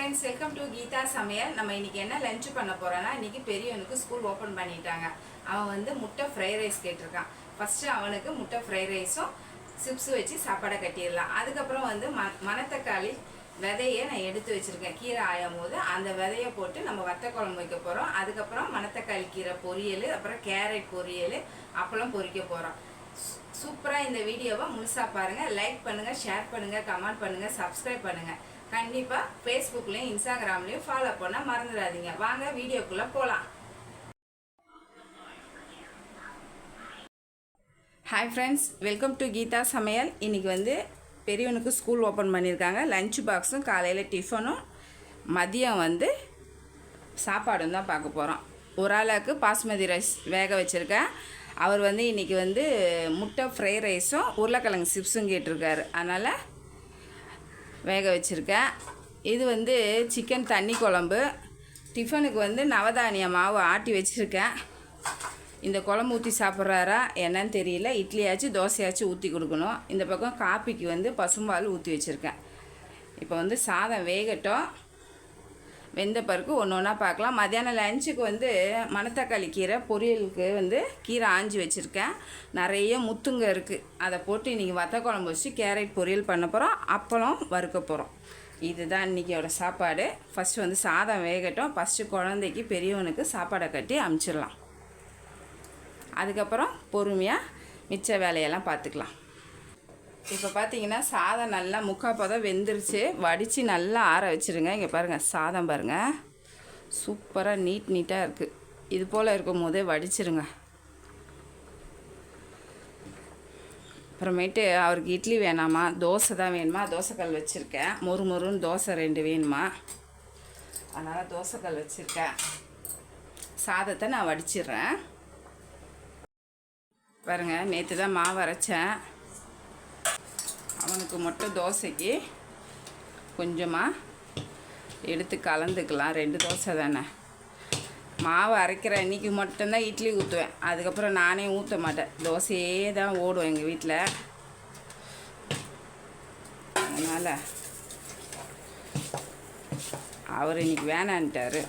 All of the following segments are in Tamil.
ஃப்ரெண்ட்ஸ் வெல்கம் டு கீதா சமையல் நம்ம இன்னைக்கு என்ன லஞ்ச் பண்ண போகிறோன்னா இன்னைக்கு பெரியவனுக்கு ஸ்கூல் ஓப்பன் பண்ணிட்டாங்க. அவன் வந்து முட்டை ஃப்ரைட் ரைஸ் கேட்டிருக்கான். ஃபஸ்ட்டு அவனுக்கு முட்டை ஃப்ரைட் ரைஸும் சிப்ஸ் வச்சு சாப்பாடை கட்டிடலாம். அதுக்கப்புறம் வந்து ம மணத்தக்காளி விதையை நான் எடுத்து வச்சுருக்கேன். கீரை ஆயும் போது அந்த விதையை போட்டு நம்ம வத்த குழம்பு வைக்க போகிறோம் அதுக்கப்புறம் மணத்தக்காளி கீரை பொரியல் அப்புறம் கேரட் பொரியல் அப்பளம் பொரிக்க போகிறோம் சூப்பராக இந்த வீடியோவை முழுசாக பாருங்கள் லைக் பண்ணுங்கள் ஷேர் பண்ணுங்கள் கமெண்ட் பண்ணுங்கள் சப்ஸ்கிரைப் பண்ணுங்கள் கண்டிப்பாக ஃபேஸ்புக்லேயும் இன்ஸ்டாகிராம்லேயும் ஃபாலோ பண்ண மறந்துடாதீங்க. வாங்க வீடியோக்குள்ளே போகலாம் hi friends welcome to Geetha சமையல் இன்றைக்கி வந்து பெரியவனுக்கு ஸ்கூல் ஓப்பன் பண்ணியிருக்காங்க. லஞ்ச் பாக்ஸும் காலையில் டிஃபனும் மதியம் வந்து சாப்பாடும் தான் பார்க்க போகிறோம் ஒரு ஆளுக்கு பாஸ்மதி ரைஸ் வேக வச்சுருக்கேன். அவர் வந்து இன்றைக்கி வந்து முட்டை ஃப்ரை ரைஸும் உருளைக்கிழங்கு சிப்ஸும் கேட்டிருக்காரு. அதனால் வேக வச்சுருக்கேன். இது வந்து சிக்கன் தண்ணி குழம்பு. டிஃபனுக்கு வந்து நவதானிய மாவு ஆட்டி வச்சுருக்கேன். இந்த குழம்பு ஊற்றி சாப்பிட்றாரா என்னன்னு தெரியல. இட்லியாச்சும் தோசையாச்சும் ஊற்றி கொடுக்கணும். இந்த பக்கம் காப்பிக்கு வந்து பசும்பால் ஊற்றி வச்சுருக்கேன். இப்போ வந்து சாதம் வேகட்டும். வெந்த பருக்கு ஒன்று ஒன்றா பார்க்கலாம். மத்தியானம் லஞ்சுக்கு வந்து மணத்தக்காளி கீரை பொரியலுக்கு வந்து கீரை ஆஞ்சி வச்சுருக்கேன். நிறைய முத்துங்க இருக்குது அதை போட்டு இன்றைக்கி வத்த குழம்பு வச்சு கேரட் பொரியல் பண்ண போகிறோம் அப்பளம் வறுக்க போகிறோம் இதுதான் இன்றைக்கியோட சாப்பாடு. ஃபஸ்ட்டு வந்து சாதம் வேகட்டும். ஃபஸ்ட்டு குழந்தைக்கு பெரியவனுக்கு சாப்பாடை கட்டி அமுச்சிடலாம். அதுக்கப்புறம் பொறுமையாக மிச்ச வேலையெல்லாம் பார்த்துக்கலாம். இப்போ பார்த்தீங்கன்னா சாதம் நல்லா முக்கால் பதம் வெந்துருச்சு. வடித்து நல்லா ஆற வச்சுருங்க. இங்கே பாருங்கள் சாதம் பாருங்கள் சூப்பராக நீட் நீட்டாக இருக்குது இது போல் இருக்கும் போதே வடிச்சிருங்க. அப்புறமேட்டு அவருக்கு இட்லி வேணாமா? தோசை தான் வேணுமா? தோசைக்கல் வச்சுருக்கேன். மொறு மொறுன்னு தோசை ரெண்டு வேணுமா? அதனால் தோசைக்கல் வச்சுருக்கேன். சாதத்தை நான் வடிச்சிடுறேன். பாருங்கள் நேற்று தான் மாவு அரைச்சேன். அவனுக்கு மட்டும் தோசைக்கு கொஞ்சமாக எடுத்து கலந்துக்கலாம். ரெண்டு தோசை தானே. மாவு அரைக்கிற அன்றைக்கி மட்டும்தான் இட்லி ஊற்றுவேன் அதுக்கப்புறம் நானே ஊற்ற மாட்டேன். தோசையே தான் ஓடும் எங்கள் வீட்டில் அதனால் அவர் இன்னைக்கு வேணான்ட்டார்.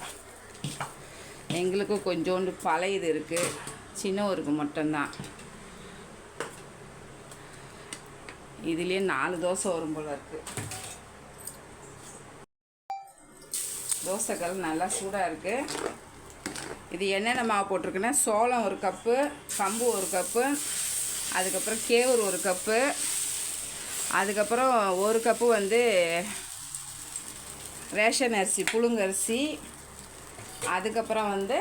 எங்களுக்கும் கொஞ்சோண்டு பழையது இருக்குது சின்னவருக்கு மட்டும்தான். இதுலேயே நாலு தோசை வரும் போல இருக்குது தோசைக்கல் நல்லா சூடாக இருக்குது இது என்னென்ன மாவு போட்டிருக்குன்னா சோளம் ஒரு கப்பு கம்பு ஒரு கப்பு அதுக்கப்புறம் கேவுரு ஒரு கப்பு அதுக்கப்புறம் ஒரு கப்பு வந்து ரேஷன் அரிசி புழுங்கரிசி அதுக்கப்புறம் வந்து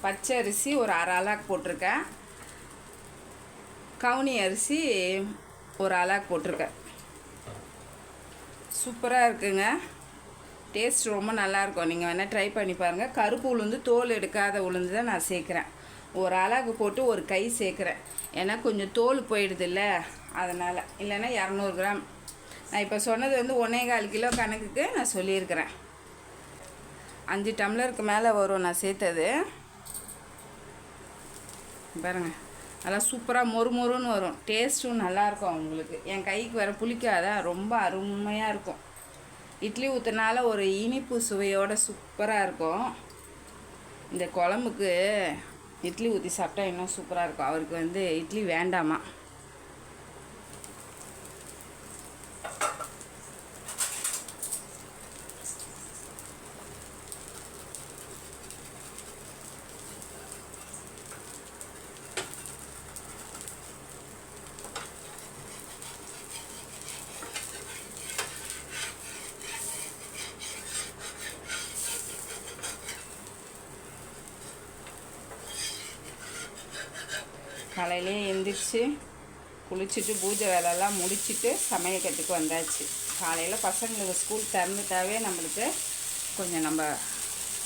பச்சை அரிசி ஒரு அரை அலாக் போட்டிருக்கேன். கவுனி அரிசி ஒரு அலாக் போட்டிருக்கேன். சூப்பராக இருக்குங்க. டேஸ்ட் ரொம்ப நல்லாயிருக்கும் நீங்கள் வேணால் ட்ரை பண்ணி பாருங்கள் கருப்பு உளுந்து தோல் எடுக்காத உளுந்து தான் நான் சேர்க்குறேன். ஒரு அலாக்கு போட்டு ஒரு கை சேர்க்குறேன். ஏன்னா கொஞ்சம் தோல் போயிடுதுல்ல. அதனால். இல்லைன்னா இரநூறு கிராம். நான் இப்போ சொன்னது வந்து ஒன்றே கால் கிலோ கணக்குக்கு நான் சொல்லியிருக்கிறேன். அஞ்சு டம்ளருக்கு மேலே வரும் நான் சேர்த்தது. பாருங்கள் நல்லா சூப்பராக மொறு மொறுன்னு வரும். டேஸ்ட்டும் நல்லாயிருக்கும் அவங்களுக்கு. என் கைக்கு வர புளிக்காத ரொம்ப அருமையாக இருக்கும். இட்லி ஊற்றுனால ஒரு இனிப்பு சுவையோடு சூப்பராக இருக்கும். இந்த குழம்புக்கு இட்லி ஊற்றி சாப்பிட்டா இன்னும் சூப்பராக இருக்கும். அவருக்கு வந்து இட்லி வேண்டாமா காலையிலே எந்திரிச்சு குளிச்சுட்டு பூஜை வேலைலாம் முடிச்சுட்டு சமையல் கட்டுக்கு வந்தாச்சு. காலையில் பசங்களுக்கு ஸ்கூல் திறந்துட்டாவே நம்மளுக்கு கொஞ்சம் நம்ம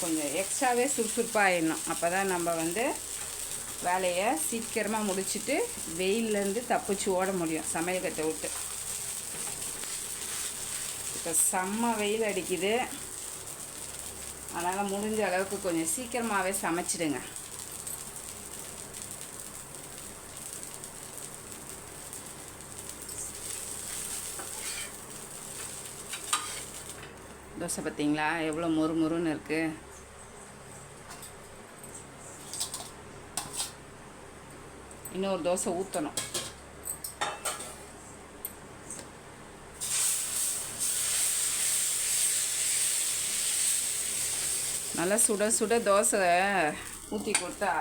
கொஞ்சம் எக்ஸ்ட்ராவே சுறுசுறுப்பாகிடணும் அப்போ தான் நம்ம வந்து வேலையை சீக்கிரமாக முடிச்சுட்டு வெயிலேருந்து தப்பிச்சு ஓட முடியும் சமையல் கட்டை விட்டு. இப்போ செம்ம வெயில் அடிக்குது. அதனால் முடிஞ்ச அளவுக்கு கொஞ்சம் சீக்கிரமாகவே சமைச்சிடுங்க. தோசை பார்த்தீங்களா? எவ்வளோ மொறு மொறுன்னு இருக்குது இன்னொரு தோசை ஊற்றணும் நல்லா சுட சுட தோசை ஊற்றி கொடுத்தா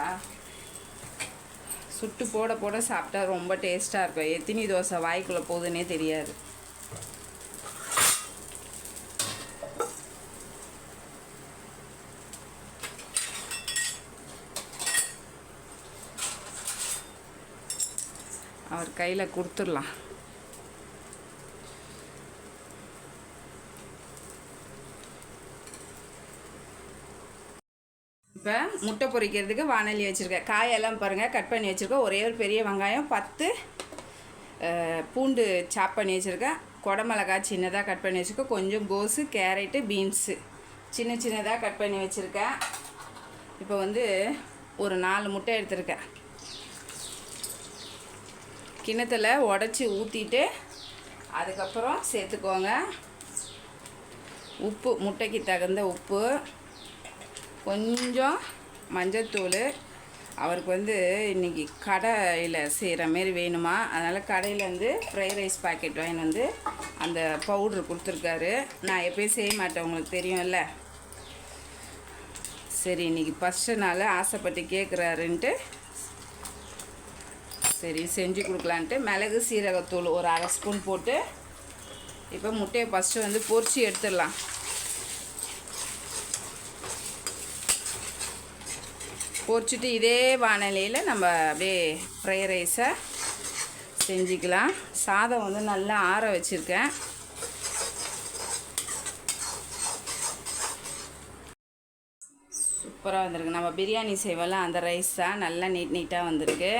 சுட்டு போட போட சாப்பிட்டா ரொம்ப டேஸ்ட்டாக இருக்கும். எத்தினி தோசை வாய்க்குள்ளே போகுதுன்னே தெரியாது. அவர் கையில் கொடுத்துடலாம். இப்போ முட்டை பொரிக்கிறதுக்கு வானொலி வச்சுருக்கேன் காயெல்லாம் பாருங்கள் கட் பண்ணி வச்சுருக்கேன் ஒரே ஒரு பெரிய வெங்காயம் பத்து பூண்டு சாப் பண்ணி வச்சுருக்கேன் குடமிளகா சின்னதாக கட் பண்ணி வச்சுருக்கேன் கொஞ்சம் கோஸு கேரட்டு பீன்ஸு. சின்ன சின்னதாக கட் பண்ணி வச்சுருக்கேன் இப்போ வந்து ஒரு நாலு முட்டை எடுத்திருக்கேன் கிணத்துல உடச்சி ஊற்றிட்டு அதுக்கப்புறம் சேர்த்துக்கோங்க. உப்பு முட்டைக்கு தகுந்த உப்பு. கொஞ்சம் மஞ்சத்தூள். அவருக்கு வந்து இன்றைக்கி கடையில் செய்கிற மாரி வேணுமா? அதனால் கடையில் வந்து ஃப்ரைட் ரைஸ் பாக்கெட் வாங்கிட்டு வந்து அந்த பவுட்ரு கொடுத்துருக்காரு. நான் எப்பயும் செய்ய மாட்டேன் உங்களுக்கு தெரியும்ல. சரி இன்றைக்கி ஃபஸ்ட்டு நாள் ஆசைப்பட்டு கேட்குறாருன்ட்டு சரி செஞ்சு கொடுக்கலான்ட்டு மிளகு சீரகத்தூள் ஒரு அரை ஸ்பூன் போட்டு இப்போ முட்டையை ஃபஸ்ட்டு வந்து பொறிச்சு எடுத்துடலாம். பொரிச்சிட்டு இதே வானிலையில் நம்ம அப்படியே ஃப்ரை ரைஸை செஞ்சுக்கலாம். சாதம் வந்து நல்லா ஆற வச்சுருக்கேன். சூப்பராக வந்திருக்கு. நம்ம பிரியாணி செய்வோம்ல அந்த ரைஸ் தான் நல்லா நீட் நீட்டாக வந்திருக்கு.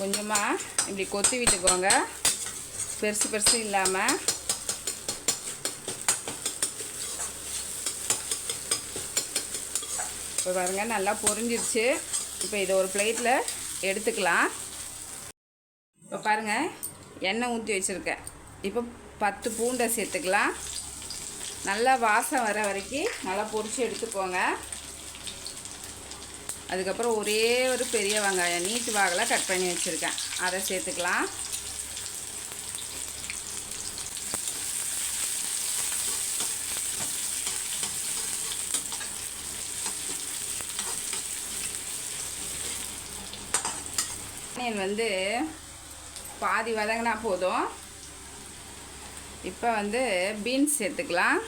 கொஞ்சமாக இப்படி கொத்தி விட்டுக்கோங்க. பெருசு பெருசு இல்லாமல் இப்போ பாருங்க நல்லா பொரிஞ்சிருச்சு. இப்போ இதை ஒரு பிளேட்டில் எடுத்துக்கலாம். இப்போ பாருங்கள் எண்ணெய் ஊற்றி வச்சுருக்கேன். இப்போ பத்து பூண்டை சேர்த்துக்கலாம். நல்லா வாசம் வர வரைக்கும் நல்லா பொரிச்சு எடுத்துக்கோங்க. அதுக்கப்புறம் ஒரே ஒரு பெரிய வெங்காயம் நீட்டு வாகில் கட் பண்ணி வச்சுருக்கேன். அதை சேர்த்துக்கலாம். ஆனியன் வந்து பாதி வதங்கினா போதும். இப்போ வந்து பீன்ஸ் சேர்த்துக்கலாம்.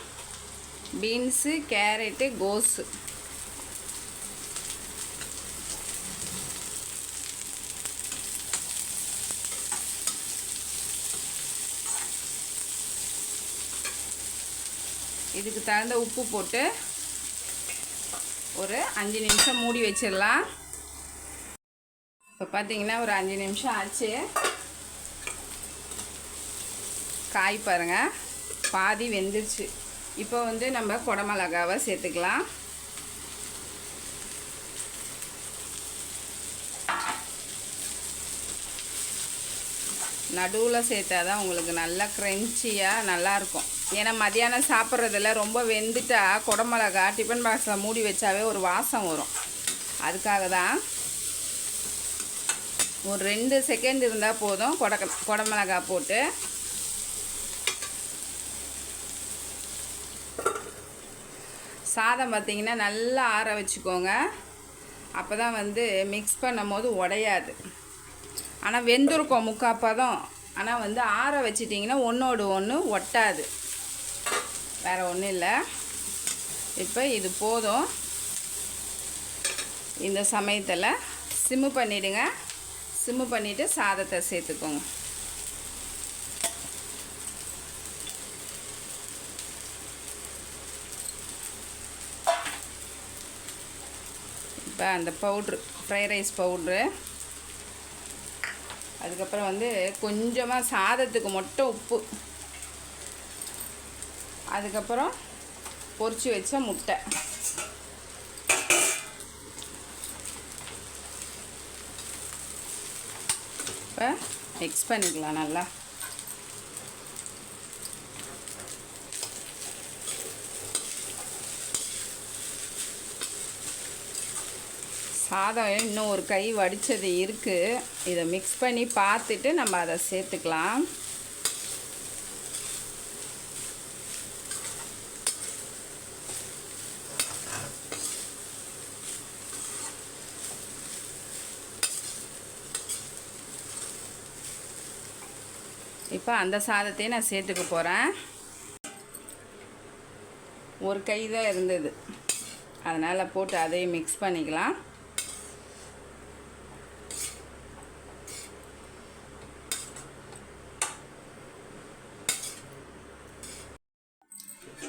பீன்ஸு கேரட்டு கோஸு இதுக்கு தகுந்த உப்பு போட்டு ஒரு அஞ்சு நிமிஷம் மூடி வச்சிடலாம். இப்போ பார்த்தீங்கன்னா ஒரு அஞ்சு நிமிஷம் ஆச்சு. காய் பாருங்க. பாதி வெந்துருச்சு. இப்போ வந்து நம்ம குடமிளகாவை சேர்த்துக்கலாம். நடுவில் சேர்த்தா தான் உங்களுக்கு நல்லா க்ரன்ச்சியாக நல்லாயிருக்கும் ஏன்னா மதியானம் சாப்பிட்றதுல ரொம்ப வெந்துட்டா குடமிளகா டிஃபன் பாக்ஸில் மூடி வச்சாவே ஒரு வாசம் வரும். அதுக்காக தான் ஒரு ரெண்டு செகண்ட் இருந்தால் போதும் கொடக்க குடமிளகா போட்டு. சாதம் பார்த்திங்கன்னா நல்லா ஆற வச்சுக்கோங்க. அப்போ தான் வந்து மிக்ஸ் பண்ணும் போது உடையாது. ஆனால் வெந்திருக்கும் முக்கால் பதம். ஆனால் வந்து ஆற வச்சிட்டிங்கன்னா ஒன்றோடு ஒன்று ஒட்டாது. வேறு ஒன்றும் இல்லை. இப்போ இது போதும். இந்த சமயத்தில் சிம்மு பண்ணிவிடுங்க சிம்மு பண்ணிவிட்டு சாதத்தை சேர்த்துக்கோங்க. இப்போ அந்த பவுட்ரு ஃப்ரைட் ரைஸ் பவுட்ரு. அதுக்கப்புறம் வந்து கொஞ்சமாக சாதத்துக்கு மட்டும் உப்பு. அதுக்கப்புறம் பொறிச்சு வச்ச முட்டை. இப்போ மிக்ஸ் பண்ணிக்கலாம் நல்லா. சாதம் இன்னும் ஒரு கை வடித்தது இருக்குது இதை மிக்ஸ் பண்ணி பார்த்துட்டு நம்ம அதை சேர்த்துக்கலாம். இப்போ அந்த சாதத்தையும் நான் சேர்த்துக்க போகிறேன் ஒரு கை தான் இருந்தது. அதனால் போட்டு அதையும் மிக்ஸ் பண்ணிக்கலாம்.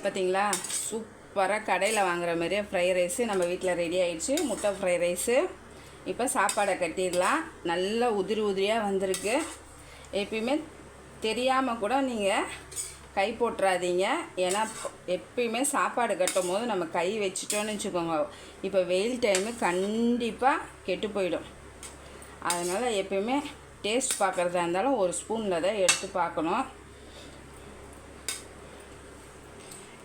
பார்த்தீங்களா சூப்பராக கடையில் வாங்குற மாதிரியே ஃப்ரை ரைஸு நம்ம வீட்டில் ரெடி ஆயிடுச்சு. முட்டை ஃப்ரை ரைஸு இப்போ சாப்பாடை கட்டிடலாம். நல்லா உதிரி உதிரியாக வந்திருக்கு. எப்பயுமே தெரியாமல் கூட நீங்கள் கை போட்டுறாதீங்க. ஏன்னா எப்பயுமே சாப்பாடு கட்டும் போது நம்ம கை வச்சிட்டோன்னு வச்சுக்கோங்க. இப்போ வெயில் டைமு கண்டிப்பாக கெட்டு போயிடும். அதனால் எப்பயுமே டேஸ்ட் பார்க்குறதா இருந்தாலும் ஒரு ஸ்பூனில் தான் எடுத்து பார்க்கணும்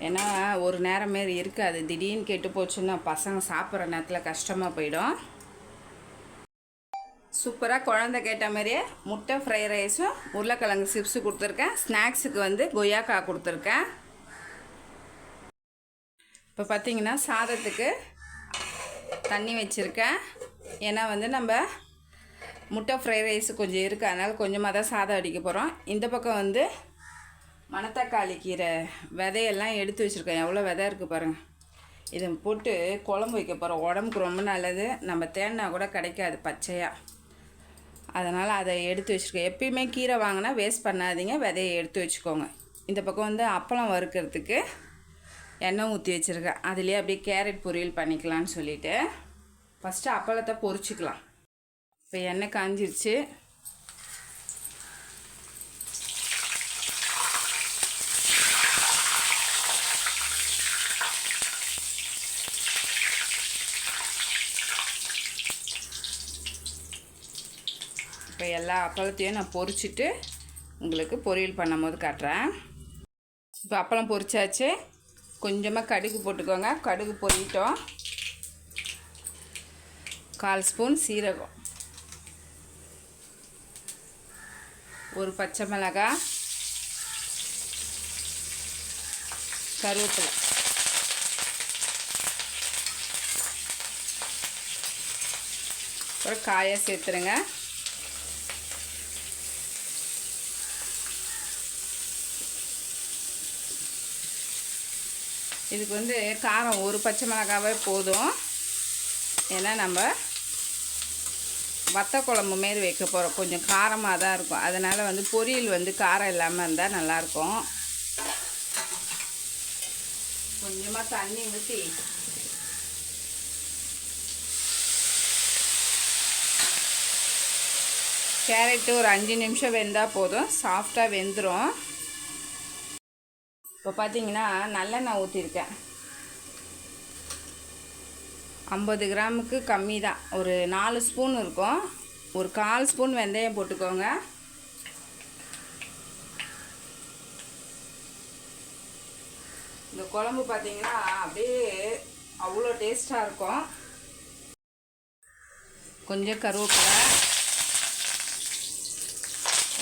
ஏன்னா ஒரு நேரம் மாரி இருக்காது. திடீர்னு கெட்டு போச்சுன்னா பசங்க சாப்பிட்ற நேரத்தில் கஷ்டமாக போயிடும். சூப்பராக குழந்த கேட்ட மாதிரியே முட்டை ஃப்ரை ரைஸும் உருளைக்கிழங்கு சிப்ஸு கொடுத்துருக்கேன். ஸ்நாக்ஸுக்கு வந்து கொய்யாக்கா கொடுத்துருக்கேன். இப்போ பார்த்தீங்கன்னா சாதத்துக்கு தண்ணி வச்சுருக்கேன். ஏன்னா வந்து நம்ம முட்டை ஃப்ரை ரைஸ் கொஞ்சம் இருக்குது அதனால் கொஞ்சமாக தான் சாதம் அடிக்க போகிறோம் இந்த பக்கம் வந்து மணத்தக்காளி கீரை விதையெல்லாம் எடுத்து வச்சுருக்கேன். எவ்வளோ விதை இருக்குது பாருங்கள் இதை போட்டு குழம்பு வைக்க போகிறோம் உடம்புக்கு ரொம்ப நல்லது. நம்ம தேன்னா கூட கிடைக்காது பச்சையாக அதனால் அதை எடுத்து வச்சுருக்கேன் எப்பயுமே கீரை வாங்கினா வேஸ்ட் பண்ணாதீங்க விதையை எடுத்து வச்சுக்கோங்க. இந்த பக்கம் வந்து அப்பளம் வறுக்கிறதுக்கு எண்ணெய் ஊற்றி வச்சுருக்கேன். அதுலேயே அப்படியே கேரட் பொரியல் பண்ணிக்கலான்னு சொல்லிவிட்டு ஃபஸ்ட்டு அப்பளத்தை பொரிச்சிக்கலாம். இப்போ எண்ணெய் காஞ்சிருச்சு. எல்லா அப்பளத்தையும் நான் பொரிச்சிட்டு உங்களுக்கு பொரியல் பண்ணும்போது காட்டுறேன். இப்போ அப்பளம் பொரிச்சாச்சு. கொஞ்சமாக கடுகு போட்டுக்கோங்க. கடுகு பொறிட்டோம் கால் ஸ்பூன் சீரகம். ஒரு பச்சை மிளகா. கருவேப்பிலை. அப்புறம் காயை சேர்த்துருங்க. இதுக்கு வந்து காரம் ஒரு பச்சை மிளகாவே போதும். ஏன்னா நம்ம வத்த குழம்பு மாரி வைக்க போகிறோம் கொஞ்சம் காரமாக தான் இருக்கும். அதனால் வந்து பொரியல் வந்து காரம் இல்லாமல் இருந்தால் நல்லாயிருக்கும் கொஞ்சமாக தண்ணி ஊற்றி கேரட்டு ஒரு அஞ்சு நிமிஷம் வெந்தால் போதும். சாஃப்டாக வெந்துடும் இப்போ பார்த்தீங்கன்னா நல்லெண்ணெய் ஊற்றிருக்கேன். ஐம்பது கிராமுக்கு கம்மி தான். ஒரு நாலு ஸ்பூன் இருக்கும். ஒரு கால் ஸ்பூன் வெந்தயம் போட்டுக்கோங்க. இந்த குழம்பு பார்த்தீங்கன்னா அப்படியே அவ்வளோ டேஸ்ட்டாக இருக்கும். கொஞ்சம் கருவேப்பிலை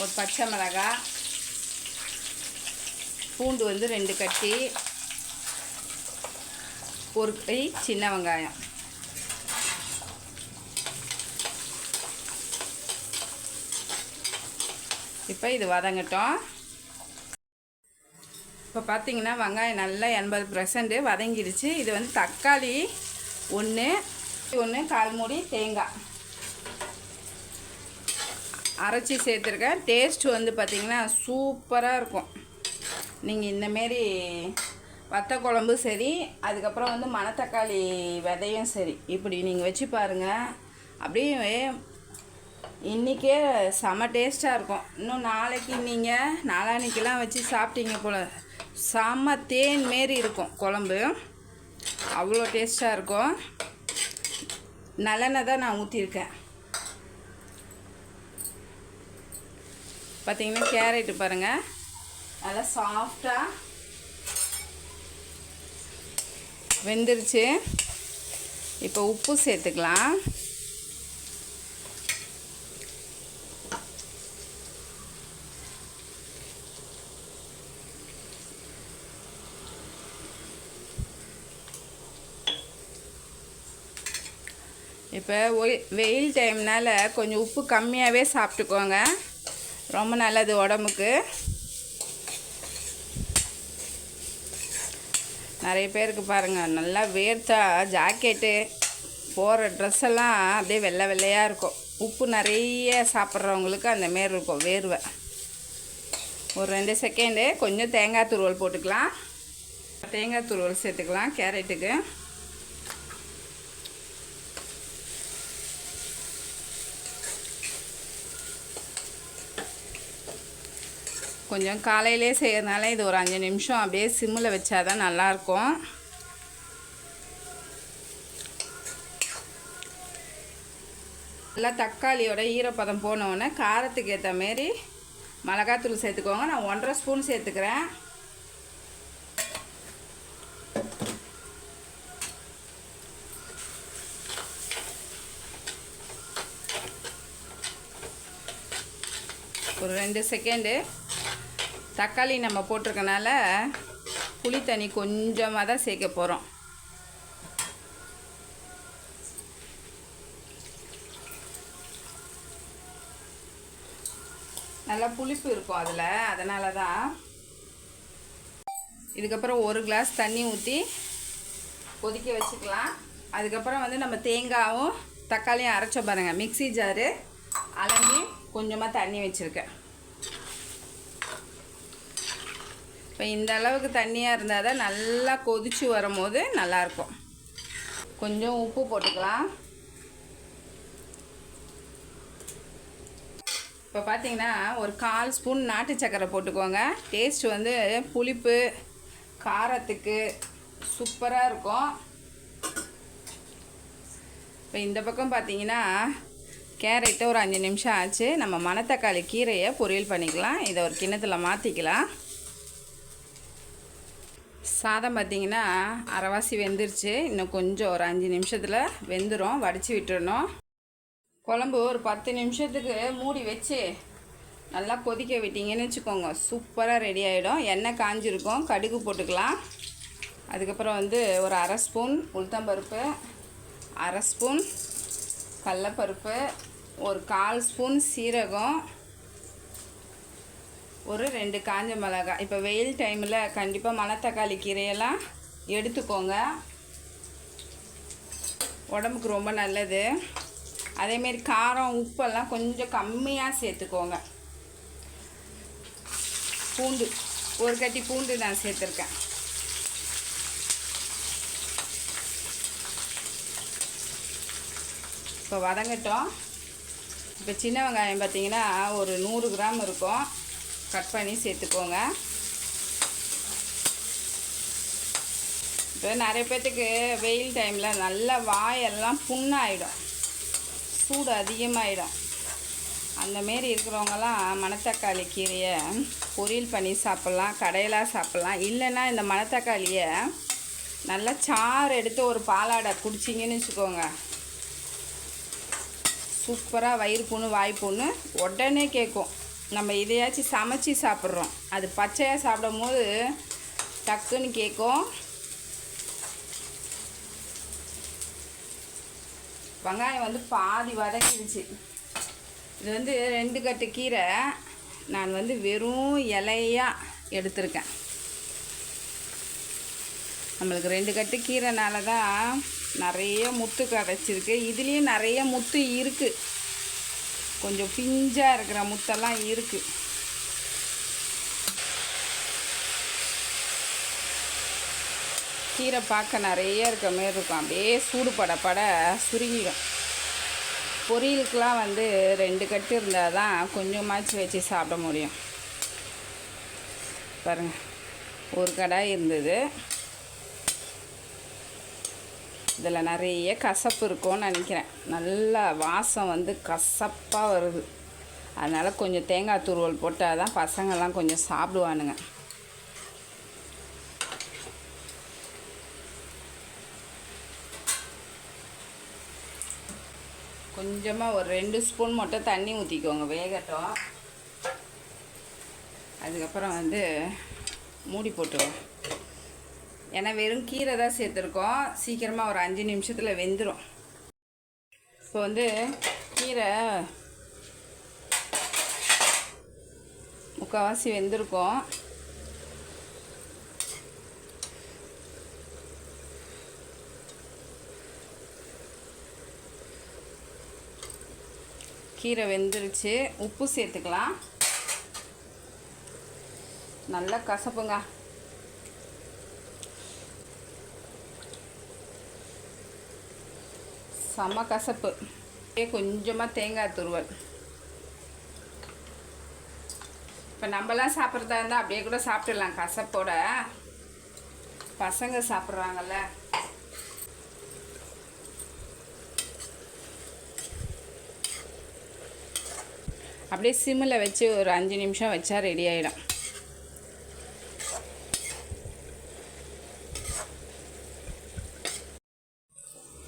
ஒரு பச்சை மிளகாய் பூண்டு வந்து ரெண்டு கட்டி ஒரு கை சின்ன வெங்காயம். இப்போ இது வதங்கட்டும். இப்போ பார்த்தீங்கன்னா வெங்காயம் நல்லா எண்பது பர்சன்ட் வதங்கிடுச்சு. இது வந்து தக்காளி ஒன்று ஒன்று கால் மூடி தேங்காய். அரைச்சி சேர்த்துருக்கேன் டேஸ்ட் வந்து பார்த்திங்கன்னா சூப்பராக இருக்கும். நீங்கள் இந்தமாரி வத்த குழம்பு சரி அதுக்கப்புறம் வந்து மணத்தக்காளி விதையும் சரி. இப்படி நீங்கள் வச்சு பாருங்கள் அப்படியே இன்றைக்கே செம டேஸ்ட்டாக இருக்கும். இன்னும் நாளைக்கு நீங்கள் நாளானிக்கெலாம் வச்சு சாப்பிட்டீங்க போல். செம தேன் மாரி இருக்கும் குழம்பு. அவ்வளோ டேஸ்ட்டாக இருக்கும். நல்லெண்ணெய் தான் நான் ஊற்றிருக்கேன் பார்த்தீங்கன்னா கேரட்டு பாருங்கள் நல்லா சாஃப்டாக வெந்துருச்சு. இப்போ உப்பு சேர்த்துக்கலாம். இப்போ வெயில் டைம்னால் கொஞ்சம் உப்பு கம்மியாகவே சாப்பிட்டுக்கோங்க. ரொம்ப நல்லது உடம்புக்கு. நிறைய பேருக்கு பாருங்கள் நல்லா வேர்த்தா ஜாக்கெட்டு போகிற ட்ரெஸ் எல்லாம் அப்படியே வெள்ளை வெள்ளையாக இருக்கும். உப்பு நிறைய சாப்பிட்றவங்களுக்கு அந்த மாரி இருக்கும் வேர்வை. ஒரு ரெண்டு செகண்டு கொஞ்சம் தேங்காய் துருவல் போட்டுக்கலாம். தேங்காய் துருவல் சேர்த்துக்கலாம் கேரட்டுக்கு. கொஞ்சம் காலையிலே செய்கிறதுனால இது ஒரு அஞ்சு நிமிஷம் அப்படியே சிம்மில் வச்சாதான் நல்லாயிருக்கும். நல்லா தக்காளியோட ஈரப்பதம் போனவுடனே காரத்துக்கு ஏற்ற மாரி மிளகாத்தூள் சேர்த்துக்கோங்க. நான் ஒன்றரை ஸ்பூன் சேர்த்துக்கிறேன். ஒரு ரெண்டு செகண்டு. தக்காளி நம்ம போட்டிருக்கனால புளி தண்ணி கொஞ்சமாக தான் சேர்க்க போகிறோம் நல்லா புளிப்பு இருக்கும் அதில் அதனால தான். இதுக்கப்புறம் ஒரு கிளாஸ் தண்ணி ஊற்றி கொதிக்க வச்சுக்கலாம். அதுக்கப்புறம் வந்து நம்ம தேங்காயும் தக்காளியும் அரைச்ச பாருங்கள் மிக்ஸி ஜாரு. அலம்பி கொஞ்சமாக தண்ணி வச்சுருக்கேன். இப்போ இந்த அளவுக்கு தண்ணியாக இருந்தால் தான் நல்லா கொதிச்சு வரும்போது நல்லாயிருக்கும் கொஞ்சம் உப்பு போட்டுக்கலாம். இப்போ பார்த்தீங்கன்னா ஒரு கால் ஸ்பூன் நாட்டு சக்கரை போட்டுக்கோங்க. டேஸ்ட் வந்து புளிப்பு காரத்துக்கு சூப்பராக இருக்கும். இப்போ இந்த பக்கம் பார்த்தீங்கன்னா கேரட்டு ஒரு அஞ்சு நிமிஷம் ஆச்சு. நம்ம மணத்தக்காளி கீரையை பொரியல் பண்ணிக்கலாம். இதை ஒரு கிண்ணத்தில் மாற்றிக்கலாம் சாதம் பார்த்தீங்கன்னா அரைவாசி வெந்துருச்சு. இன்னும் கொஞ்சம் ஒரு அஞ்சு நிமிஷத்தில் வெந்துடும் வடித்து விட்டுறணும். குழம்பு ஒரு பத்து நிமிஷத்துக்கு மூடி வச்சு நல்லா கொதிக்க விட்டிங்கன்னு வச்சுக்கோங்க. சூப்பராக ரெடி ஆகிடும் எண்ணெய் காஞ்சிருக்கும். கடுகு போட்டுக்கலாம். அதுக்கப்புறம் வந்து ஒரு அரை ஸ்பூன் உளுத்தம்பருப்பு அரை ஸ்பூன் கடலப்பருப்பு ஒரு கால் ஸ்பூன் சீரகம் ஒரு ரெண்டு காஞ்ச மிளகாய். இப்போ வெயில் டைமில் கண்டிப்பாக மணத்தக்காளி கீரையெல்லாம் எடுத்துக்கோங்க. உடம்புக்கு ரொம்ப நல்லது. அதேமாரி காரம் உப்பெல்லாம் கொஞ்சம் கம்மியாக சேர்த்துக்கோங்க. பூண்டு ஒரு கட்டி பூண்டு நான் சேர்த்துருக்கேன். இப்போ வதங்கட்டும். இப்போ சின்ன வெங்காயம் பார்த்தீங்கன்னா ஒரு நூறு கிராம் இருக்கும். கட் பண்ணி சேர்த்துக்கோங்க. இப்போ நிறைய பேர்த்துக்கு வெயில் டைமில் நல்லா வாயெல்லாம் புண்ணாயிடும். சூடு அதிகமாகிடும் அந்தமாரி இருக்கிறவங்கலாம் மணத்தக்காளி கீரையை பொரியல் பண்ணி சாப்பிட்லாம் கடையெல்லாம் சாப்பிட்லாம். இல்லைன்னா இந்த மணத்தக்காளியை நல்லா சாறு எடுத்து ஒரு பாலாடை குடிச்சிங்கன்னு வச்சுக்கோங்க. சூப்பராக வயிறு புண்ணு வாய் புண்ணு உடனே கேட்கும். நம்ம இதையாச்சும் சமைச்சி சாப்பிட்றோம். அது பச்சையாக சாப்பிடும் போது டக்குன்னு கேட்கும். வெங்காயம் வந்து பாதி வதக்கிடுச்சு இது வந்து ரெண்டு கட்டு கீரை. நான் வந்து வெறும் இலையாக எடுத்திருக்கேன். நம்மளுக்கு ரெண்டு கட்டு கீரைனால தான் நிறைய முத்து கிடச்சிருக்கு இதுலேயும் நிறைய முத்து இருக்குது கொஞ்சம் பிஞ்சாக இருக்கிற முத்தெல்லாம் இருக்குது கீரை பார்க்க நிறைய இருக்க மாரி இருக்கும். அப்படியே சூடு பட பட சுருங்கிடும். பொரியலுக்கெலாம் வந்து ரெண்டு கட்டு இருந்தால் தான் கொஞ்சமாச்சு வச்சு சாப்பிட முடியும். பாருங்கள் ஒரு கடாய் இருந்தது. இதில் நிறைய கசப்பு இருக்கும்னு நினைக்கிறேன். நல்லா வாசம் வந்து கசப்பாக வருது. அதனால் கொஞ்சம் தேங்காய் துருவல் போட்டால் தான் பசங்கள்லாம் கொஞ்சம் சாப்பிடுவானுங்க. கொஞ்சமாக ஒரு ரெண்டு ஸ்பூன் மட்டும் தண்ணி ஊற்றிக்கோங்க வேகட்டும். அதுக்கப்புறம் வந்து மூடி போட்டுருவோம். ஏன்னா வெறும் கீரை தான் சேர்த்துருக்கோம். சீக்கிரமாக ஒரு அஞ்சு நிமிஷத்தில் வெந்துடும் இப்போ வந்து கீரை முக்கால்வாசி வெந்திருக்கோம். கீரை வெந்துருச்சு. உப்பு சேர்த்துக்கலாம். நல்லா கசப்புங்க. செம்ம கசப்பு. அப்படியே கொஞ்சமாக தேங்காய் துருவல். இப்போ நம்மலாம் சாப்பிட்றதா இருந்தால் அப்படியே கூட சாப்பிட்டுடலாம். கசப்போட. பசங்க சாப்பிட்றாங்கல்ல. அப்படியே சிம்மில் வச்சு ஒரு அஞ்சு நிமிஷம் வச்சா ரெடி ஆகிடும்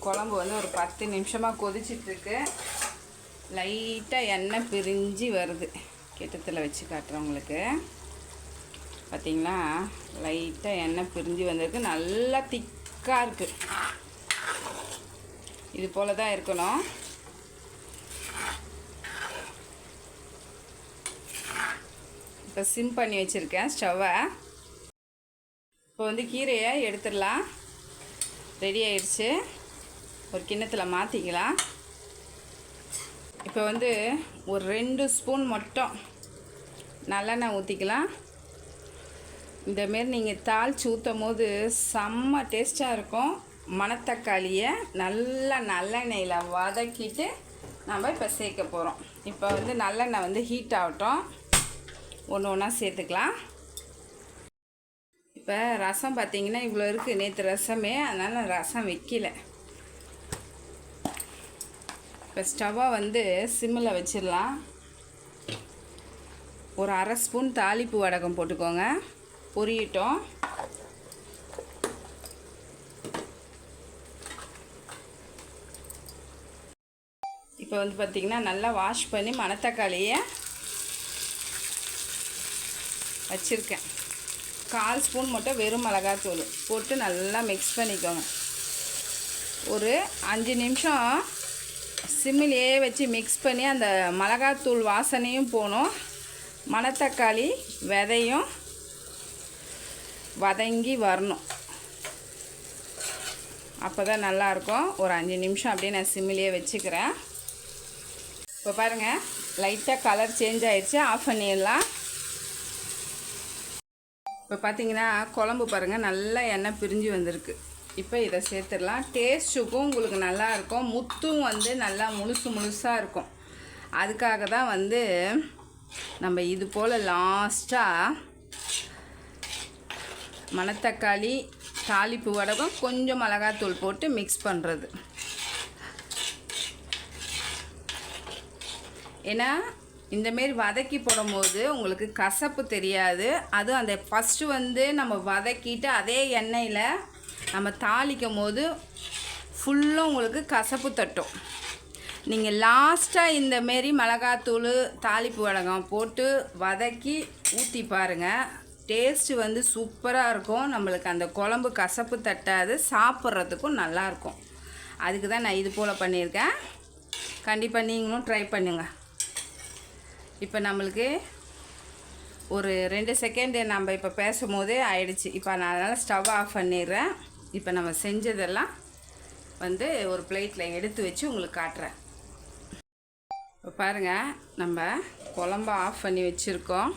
குழம்பு வந்து ஒரு பத்து நிமிஷமாக கொதிச்சிட்ருக்கு. லைட்டாக எண்ணெய் பிரிஞ்சு வருது. கிட்டத்தில் வச்சு காட்டுறவங்களுக்கு பார்த்தீங்களா லைட்டாக எண்ணெய் பிரிஞ்சு வந்திருக்கு. நல்லா திக்காக இருக்குது இது போல் தான் இருக்கணும். இப்போ சிம் பண்ணி வச்சுருக்கேன் ஸ்டவ்வை. இப்போ வந்து கீரையை எடுத்துடலாம். ரெடி ஆயிடுச்சு. ஒரு கிண்ணத்தில் மாற்றிக்கலாம் இப்போ வந்து ஒரு ரெண்டு ஸ்பூன் மட்டும் நல்லெண்ணெய் ஊற்றிக்கலாம் இந்தமாரி நீங்கள் தாளித்து ஊற்றும் போது செம்ம டேஸ்ட்டாக இருக்கும். மணத்தக்காளியை நல்லா நல்லெண்ணெயில் வதக்கிட்டு நம்ம இப்போ சேர்க்க போகிறோம் இப்போ வந்து நல்லெண்ணெய் வந்து ஹீட் ஆகட்டும். ஒன்று ஒன்றா சேர்த்துக்கலாம். இப்போ ரசம் பார்த்தீங்கன்னா இவ்வளோ இருக்குது நேற்று ரசமே அதனால் நான் ரசம் வைக்கல. இப்போ ஸ்டவ்வை வந்து சிம்மில் வச்சிடலாம். ஒரு அரை ஸ்பூன் தாளிப்பு வடகம் போட்டுக்கோங்க. பொரியட்டும். இப்போ வந்து பார்த்திங்கன்னா நல்லா வாஷ் பண்ணி மணத்தக்காளியை வச்சுருக்கேன். கால் ஸ்பூன் மட்டும் வெறும் மிளகாத்தூள் போட்டு நல்லா மிக்ஸ் பண்ணிக்கோங்க. ஒரு அஞ்சு நிமிஷம் சிம்மிலேயே வச்சு மிக்ஸ் பண்ணி அந்த மிளகாத்தூள் வாசனையும் போகணும். மணத்தக்காளி விதையும் வதங்கி வரணும். அப்போ தான் நல்லாயிருக்கும். ஒரு அஞ்சு நிமிஷம் அப்படியே நான் சிம்மிலேயே வச்சுக்கிறேன். இப்போ பாருங்கள் லைட்டாக கலர் சேஞ்ச் ஆகிடுச்சு ஆஃப் பண்ணிடலாம். இப்போ பார்த்தீங்கன்னா குழம்பு பாருங்கள் நல்லா எண்ணெய் பிரிஞ்சு வந்திருக்கு. இப்போ இதை சேர்த்துடலாம். டேஸ்ட்டுக்கும் உங்களுக்கு நல்லா இருக்கும். முத்தும் வந்து நல்லா முழுசு முழுசாக இருக்கும். அதுக்காக தான் வந்து நம்ம இது போல் லாஸ்ட்டாக மணத்தக்காளி தாளிப்பு வடகம் கொஞ்சம் மிளகாத்தூள் போட்டு மிக்ஸ் பண்ணுறது ஏன்னா இந்தமாரி வதக்கி போடும்போது உங்களுக்கு கசப்பு தெரியாது. அதுவும் அந்த ஃபஸ்ட்டு வந்து நம்ம வதக்கிட்டு அதே எண்ணெயில் நம்ம தாளிக்கும் போது ஃபுல்லும் உங்களுக்கு கசப்பு தட்டும். நீங்கள் லாஸ்ட்டாக இந்தமாரி மிளகாத்தூள் தாளிப்பு வடகம் போட்டு வதக்கி ஊற்றி பாருங்கள் டேஸ்ட்டு வந்து சூப்பராக இருக்கும். நம்மளுக்கு அந்த குழம்பு கசப்பு தட்டாது. சாப்பிட்றதுக்கும் நல்லாயிருக்கும். அதுக்கு தான் நான் இது போல் பண்ணியிருக்கேன். கண்டிப்பாக நீங்களும் ட்ரை பண்ணுங்கள் இப்போ நம்மளுக்கு ஒரு ரெண்டு செகண்டு நம்ம இப்போ பேசும்போதே ஆயிடுச்சு. இப்போ நான் அதனால் ஸ்டவ் ஆஃப் பண்ணிடுறேன். இப்போ நம்ம செஞ்சதெல்லாம் வந்து ஒரு பிளேட்டில் எடுத்து வச்சு உங்களுக்கு காட்டுறேன். இப்போ பாருங்கள் நம்ம குழம்ப ஆஃப் பண்ணி வச்சுருக்கோம்.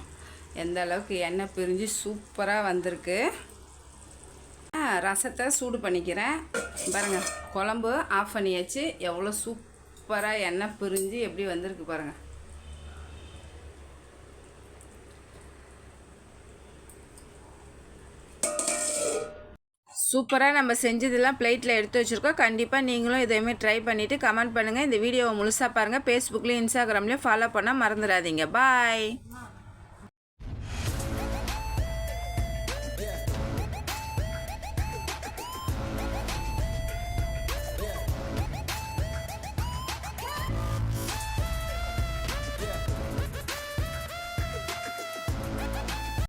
எந்த அளவுக்கு எண்ணெய் பிரிஞ்சு சூப்பராக வந்திருக்கு. ரசத்தை சூடு பண்ணிக்கிறேன். பாருங்கள் குழம்பு ஆஃப் பண்ணியாச்சு. எவ்வளோ சூப்பராக எண்ணெய் பிரிஞ்சு எப்படி வந்திருக்கு பாருங்கள் சூப்பராக நம்ம செஞ்சதெல்லாம் பிளேட்டில் எடுத்து வச்சுருக்கோம். கண்டிப்பாக நீங்களும் இதையுமே ட்ரை பண்ணிவிட்டு கமெண்ட் பண்ணுங்கள் இந்த வீடியோவை முழுசாக பாருங்கள் ஃபேஸ்புக்லேயும் இன்ஸ்டாகிராம்லேயும் ஃபாலோ பண்ணால் மறந்துடாதீங்க. பாய்